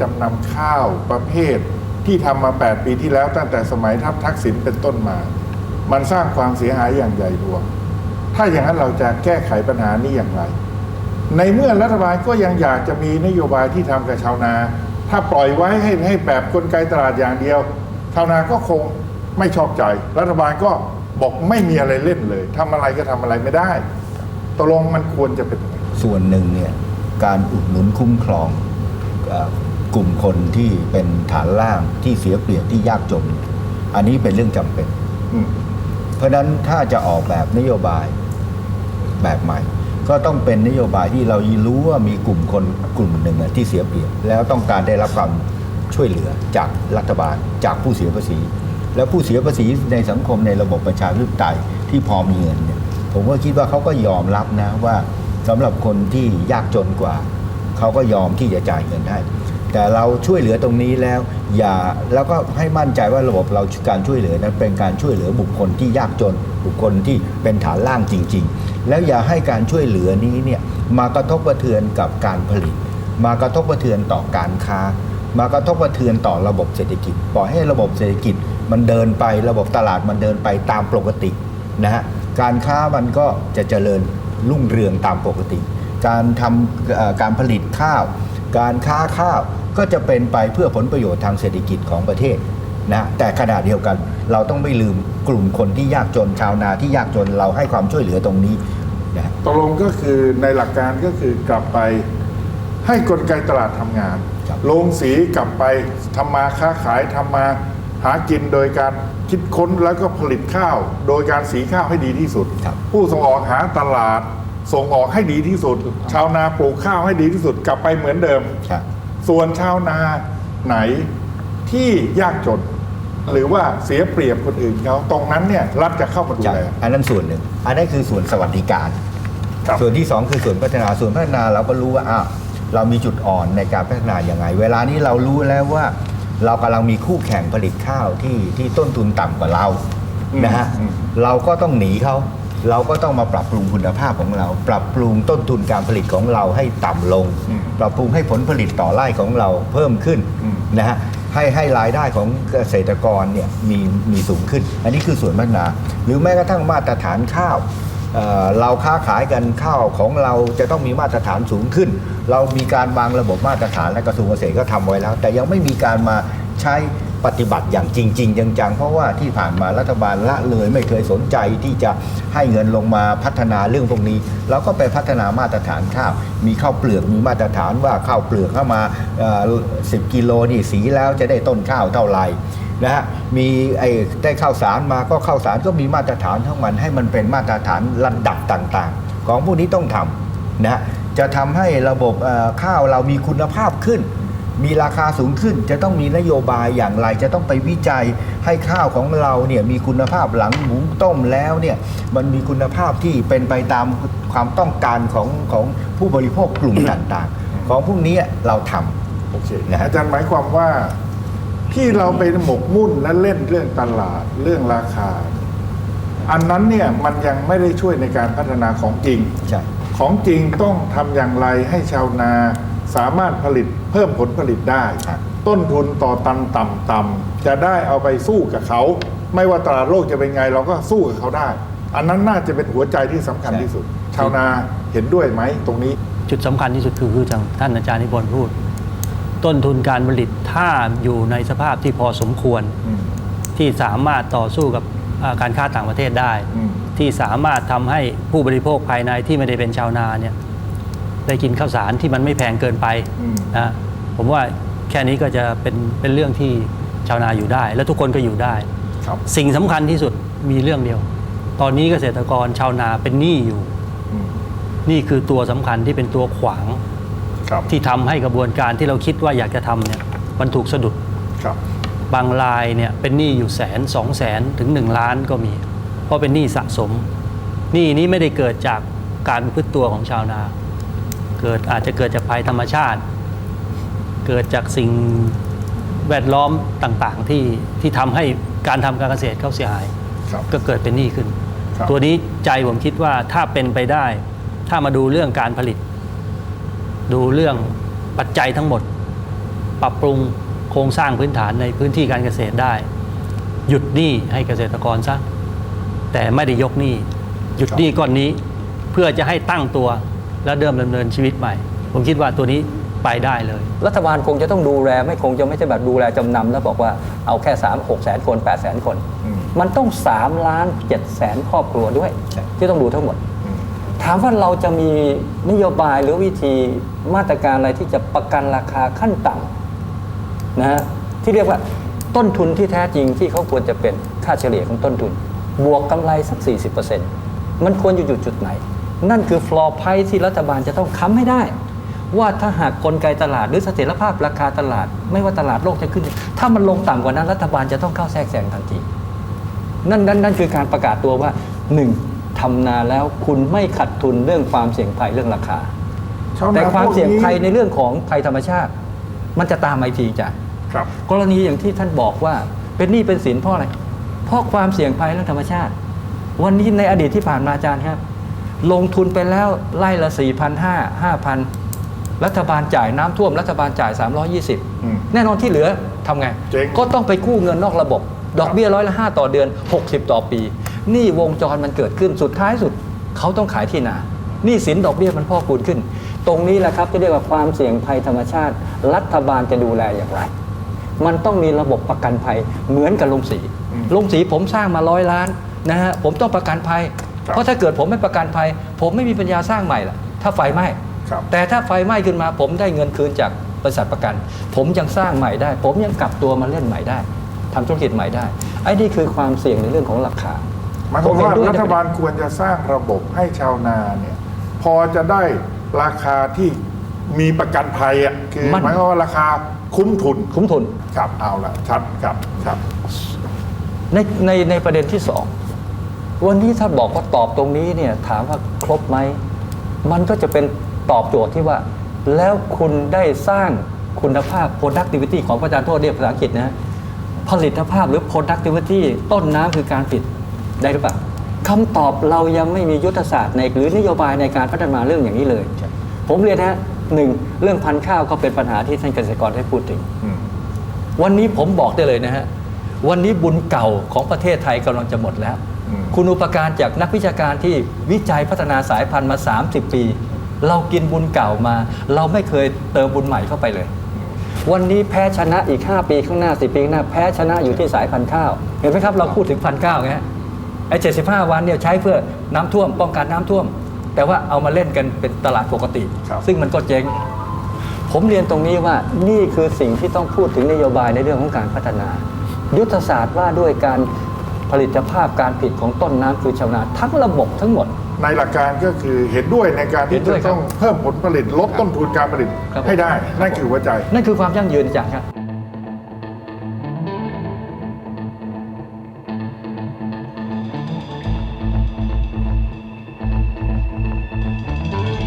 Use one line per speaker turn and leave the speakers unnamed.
จำนำข้าวประเภท ที่ทำมา 8 ปีที่แล้วตั้งแต่สมัยทัพทักษิณเป็นต้นมา มันสร้างความเสียหายอย่างใหญ่หลวง ถ้าอย่างนั้นเราจะแก้ไขปัญหานี้อย่างไร ในเมื่อรัฐบาลก็ยังอยากจะมีนโยบายที่ทำกับชาวนา ถ้าปล่อยไว้ให้ให้แบบกลไกตลาดอย่างเดียว ชาวนาก็คงไม่ชอบใจ รัฐบาลก็บอกไม่มีอะไรเล่นเลยทำอะไรก็ทำอะไรไม่ได้ตกลงมันควรจะเป็น
ส่วนหนึ่งเนี่ยการอุดหนุนคุ้มครองอ กลุ่มคนที่เป็นฐานล่างที่เสียเปรียบที่ยากจน อันนี้เป็นเรื่องจำเป็น
อืม
เพราะฉะนั้นถ้าจะออกแบบนโยบายแบบใหม่ ก็ต้องเป็นนโยบายที่เรารู้ว่ามีกลุ่มคนกลุ่มหนึ่งอะที่เสียเปรียบ แล้วต้องการได้รับความช่วยเหลือจากรัฐบาลจากผู้เสียภาษี แล้วผู้เสียภาษีในสังคมในระบบประชาธิปไตยที่พอมีเงินเนี่ยผมก็คิดว่าเขาก็ยอมรับนะว่าสำหรับคนที่ยากจนกว่า เขาก็ยอมที่จะจ่ายเงินให้ แต่เราช่วยเหลือตรงนี้แล้ว อย่าแล้วก็ให้มั่นใจว่าระบบเราการช่วยเหลือนั้นเป็นการช่วยเหลือบุคคลที่ยากจน บุคคลที่เป็นฐานล่างจริง ๆ แล้วอย่าให้การช่วยเหลือนี้เนี่ยมากระทบกระเทือนกับการผลิต มากระทบกระเทือนต่อการค้า มากระทบกระเทือนต่อระบบเศรษฐกิจ ปล่อยให้ระบบเศรษฐกิจมันเดินไประบบตลาดมันเดินไปตามปกตินะฮะการค้ามันก็จะเจริญรุ่งเรืองตามปกติ การทำการผลิตข้าว การค้าข้าว ก็จะเป็นไปเพื่อผลประโยชน์ทางเศรษฐกิจของประเทศนะแต่ขณะเดียวกันเราต้องไม่ลืมกลุ่มคนที่ยากจนชาวนาที่ยากจนเราให้ความช่วยเหลือตรงนี้นะ
ตกลงก็คือในหลักการก็คือกลับไปให้กลไกตลาดทำงาน
ครับ
โรงสีกลับไปทำมาค้าขายทำมาหากินโดยการคิดค้นแล้วก็ผลิตข้าว โดยการสีข้าวให้ดีที่สุด
ครับ
ผู้ส่งออกหาตลาดส่งออกให้ดีที่สุด ชาวนาปลูกข้าวให้ดีที่สุด กลับไปเหมือนเดิม
ครับ
ส่วนชาวนาไหนที่ยากจน หรือว่าเสียเปรียบคนอื่นเขาตรงนั้นเนี่ยรัฐจะเข้ามาดู
ใช่
แล
อันนั้นส่วนหนึ่ง อันนั้นคือส่วนสวัสดิการ
ครับ
ส่วนที่สองคือส่วนพัฒนา ส่วนพัฒนาเราก็รู้ว่าอ้าวเรามีจุดอ่อนในการพัฒนาอย่างไง เวลานี้เรารู้แล้วว่า เรากำลังมีคู่แข่งผลิตข้าวที่ที่ต้นทุนต่ำกว่าเรา
อืม
นะฮะ
อืม
เราก็ต้องหนีเขา เราก็ต้องมาปรับปรุงคุณภาพของเรา ปรับปรุงต้นทุนการผลิตของเราให้ต่ำลง
อืม
ปรับปรุงให้ผลผลิตต่อไร่ของเราเพิ่มขึ้น
อืม
นะฮะให้ให้รายได้ของเกษตรกรเนี่ยมีมีสูงขึ้น อันนี้คือส่วนพัฒนา หรือแม้กระทั่งมาตรฐานข้าวเอ่อเราค้าขายกันข้าวของเราจะต้องมีมาตรฐานสูงขึ้น เรามีการวางระบบมาตรฐานและกระทรวงเกษตรก็ทำไว้แล้ว แต่ยังไม่มีการมาใช้ ปฏิบัติอย่างจริง ๆ จังๆ เพราะว่าที่ผ่านมารัฐบาลละเลยไม่เคยสนใจที่จะให้เงินลงมาพัฒนาเรื่องพวกนี้เราก็ไปพัฒนามาตรฐานข้าวมีข้าวเปลือกมีมาตรฐานว่าข้าวเปลือกเข้ามาสิบกิโลนี่สีแล้วจะได้ต้นข้าวเท่าไหร่นะฮะมีไอ้ได้ข้าวสารมาก็ข้าวสารก็มีมาตรฐานของมันให้มันเป็นมาตรฐานระดับต่างๆ ของพวกนี้ต้องทำนะฮะจะทำให้ระบบข้าวเรามีคุณภาพขึ้น มีราคาสูงขึ้นจะต้องมีนโยบายอย่างไร จะต้องไปวิจัยให้ข้าวของเราเนี่ยมีคุณภาพหลังหุงต้มแล้วเนี่ยมันมีคุณภาพที่เป็นไปตามความต้องการของของผู้บริโภคกลุ่มต่างๆ ของพวกนี้เราทำ
โอเค
นะฮะ
อาจารย์หมายความว่าที่เราไปหมกมุ่นและเล่นเรื่องตลาดเรื่องราคา อันนั้นเนี่ยมันยังไม่ได้ช่วยในการพัฒนาของจริง
ใช่
ของจริงต้องทำอย่างไรให้ชาวนา สามารถผลิตเพิ่มผลผลิตได้
ครับ
ต้นทุนต่อตันต่ำๆจะได้เอาไปสู้กับเขา ไม่ว่าตลาดโลกจะเป็นไงเราก็สู้กับเขาได้ อันนั้นน่าจะเป็นหัวใจที่สำคัญที่สุด ชาวนาเห็นด้วยไหมตรงนี้
จุ
จุดสำคัญที่สุดคือคืออย่างท่านอาจารย์นิพนธ์พูด ต้นทุนการผลิตถ้าอยู่ในสภาพที่พอสมควร
อืม
ที่สามารถต่อสู้กับอ่าการค้าต่างประเทศได้
อืม
ที่สามารถทำให้ผู้บริโภคภายในที่ไม่ได้เป็นชาวนาเนี่ย ได้กินข้าวสารที่มันไม่แพงเกินไป
อืม
นะผมว่าแค่นี้ก็จะเป็นเป็นเรื่องที่ชาวนาอยู่ได้ และทุกคนก็อยู่ได้
ครับ
สิ่งสำคัญที่สุดมีเรื่องเดียว ตอนนี้เกษตรกรชาวนาเป็นหนี้อยู่
อืม
นี่คือตัวสำคัญที่เป็นตัวขวาง
ครับ
ที่ทำให้กระบวนการที่เราคิดว่าอยากจะทำเนี่ยมันถูกสะดุด
ครับ
บางรายเนี่ยเป็นหนี้อยู่แสนสองแสนถึง1ล้านก็มี เพราะเป็นหนี้สะสมหนี้นี้ไม่ได้เกิดจากการประพฤติตัวของชาวนา เกิดอาจจะเกิดจากภัยธรรมชาติ เกิดจากสิ่งแวดล้อมต่างๆ ที่ที่ทำให้การทำการเกษตรเขาเสียหาย
ครับ
ก็เกิดเป็นหนี้ขึ้น
ครับ
ตัวนี้ใจผมคิดว่าถ้าเป็นไปได้ ถ้ามาดูเรื่องการผลิต ดูเรื่องปัจจัยทั้งหมด ปรับปรุงโครงสร้างพื้นฐานในพื้นที่การเกษตรได้ หยุดหนี้ให้เกษตรกรซะแต่ไม่ได้ยกหนี้ หยุดหนี้ก้อนนี้เพื่อจะให้ตั้งตัว และเดิมดำเนินชีวิตใหม่ ผมคิดว่าตัวนี้ไปได้เลย
รัฐบาลคงจะต้องดูแลไม่คงจะไม่ใช่แบบดูแลจำนำแล้วบอกว่าเอาแค่3 6แสนคน8แสนคน
อืม
มันต้อง3ล้าน7แสนครอบครัวด้วย
ใช่
ที่ต้องดูทั้งหมด
อืม
ถามว่าเราจะมีนโยบายหรือวิธีมาตรการอะไรที่จะประกันราคาขั้นต่ำนะฮะที่เรียกว่าต้นทุนที่แท้จริงที่เขาควรจะเป็นค่าเฉลี่ยของต้นทุน บวกกำไรสัก 40%มันควรอยู่จุดจุดไหน นั่นคือฟลอร์ไพรที่รัฐบาลจะต้องค้ำให้ได้ ว่าถ้าหากกลไกตลาดหรือเสถียรภาพราคาตลาด ไม่ว่าตลาดโลกจะขึ้น ถ้ามันลงต่ำกว่านั้นรัฐบาลจะต้องเข้าแทรกแซงทันทีนั่นนั่นนั่นคือการประกาศตัวว่าหนึ่งทำนาแล้วคุณไม่ขัดทุนเรื่องความเสี่ยงภัยเรื่องราคา
ชาวนา
แต่ความเสี่ยง
พวกนี้
ภัยในเรื่องของภัยธรรมชาติ มันจะตามมาอีกทีจ้ะ
ครับ
กรณีอย่างที่ท่านบอกว่าเป็นหนี้เป็นสินเพราะอะไร เพราะความเสี่ยงภัยเรื่องธรรมชาติ วันนี้ในอดีตที่ผ่านมาอาจารย์ครับ ลงทุนไปแล้วไล่ละ4 0 0 5 5,000 รัฐบาลจ่ายน้ำท่วม รัฐบาลจ่าย
อืม
320 แน่นอนที่เหลือทำไง
เจ๊ง
ก็ต้องไปกู้เงินนอกระบบ ดอกเบี้ยร้อยละ 5 ต่อเดือน 60 ต่อปีหนี้วงจรมันเกิดขึ้นสุดท้ายสุดเขาต้องขายที่นาหนี้สินดอกเบี้ยมันพอกพูนขึ้น ตรงนี้แหละครับที่เรียกว่าความเสี่ยงภัยธรรมชาติ รัฐบาลจะดูแลอย่างไร มันต้องมีระบบประกันภัยเหมือนกับลงสี
อืม
ลงสีผมสร้างมาร้อยล้านนะฮะผมต้องประกันภัย
ครับ
เพราะถ้าเกิดผมไม่ประกันภัย ผมไม่มีปัญญาสร้างใหม่ล่ะ ถ้าไฟไหม้
ครับ
แต่ถ้าไฟไหม้ขึ้นมา ผมได้เงินคืนจากบริษัทประกัน ผมยังสร้างใหม่ได้ ผมยังกลับตัวมาเล่นใหม่ได้ทำธุรกิจใหม่ได้ไอ้นี่คือความเสี่ยงในเรื่องของราคา
หมายความว่า
ผเห็นด้วย
รัฐบาลควรจะสร้างระบบให้ชาวนาเนี่ยพอจะได้ราคาที่มีประกันภัยอะคือ
มัน
หมายความว่าราคาคุ้มทุน
คุ้มทุน
ครับเอาละชัดครับครับ
ในในในประเด็นที่สอง วันนี้ถ้าบอกว่าตอบตรงนี้เนี่ยถามว่าครบไหม มันก็จะเป็นตอบโจทย์ที่ว่า แล้วคุณได้สร้างคุณภาพ productivity ของประจารย์โทษเรียกภาษาอังกฤษนะผลิตภาพหรือ productivity ต้นน้ำคือการผลิตได้หรือเปล่าคำตอบเรายังไม่มียุทธศาสตร์ในหรือนโยบายในการพัฒนาเรื่องอย่างนี้เลย ผมเรียนนะหนึ่งเรื่องพันธุ์ข้าวก็เป็นปัญหาที่ท่านเกษตรกรได้พูดถึง วันนี้ผมบอกได้เลยนะฮะวันนี้บุญเก่าของประเทศไทยกำลังจะหมดแล้ว คุณอุปการจากนักวิชาการที่วิจัยพัฒนาสายพันธุ์มา 30 ปี เรากินบุญเก่ามา เราไม่เคยเติมบุญใหม่เข้าไปเลย วันนี้แพ้ชนะอีก 5 ปีข้างหน้า10ปีข้างหน้าแพ้ชนะอยู่ที่สายพันธุ์ข้าว เห็นไหมครับเราพูดถึงพันธุ์ข้าวไงฮะไอ้75วันเนี่ยใช้เพื่อน้ำท่วมป้องกันน้ำท่วม แต่ว่าเอามาเล่นกันเป็นตลาดปกติ
ครับ
ซึ่งมันก็เจ๊งผมเรียนตรงนี้ว่านี่คือสิ่งที่ต้องพูดถึงนโยบายในเรื่องของการพัฒนา ยุทธศาสตร์ว่าด้วยการ ผลิตภาพการผลิตของต้นน้ำคือชาวนาทั้งระบบทั้งหมด
ในหลักการก็คือเห็นด้วยในการ
เห็
ที่
นด้
จะ
วยครับ
ต้องเพิ่มผลผลิตลดต้นทุนการผลิต
ครับ
ให้ได้ นั่นคือหัวใจ
นั่นคือความยั่งยืนอาจารย์ครับ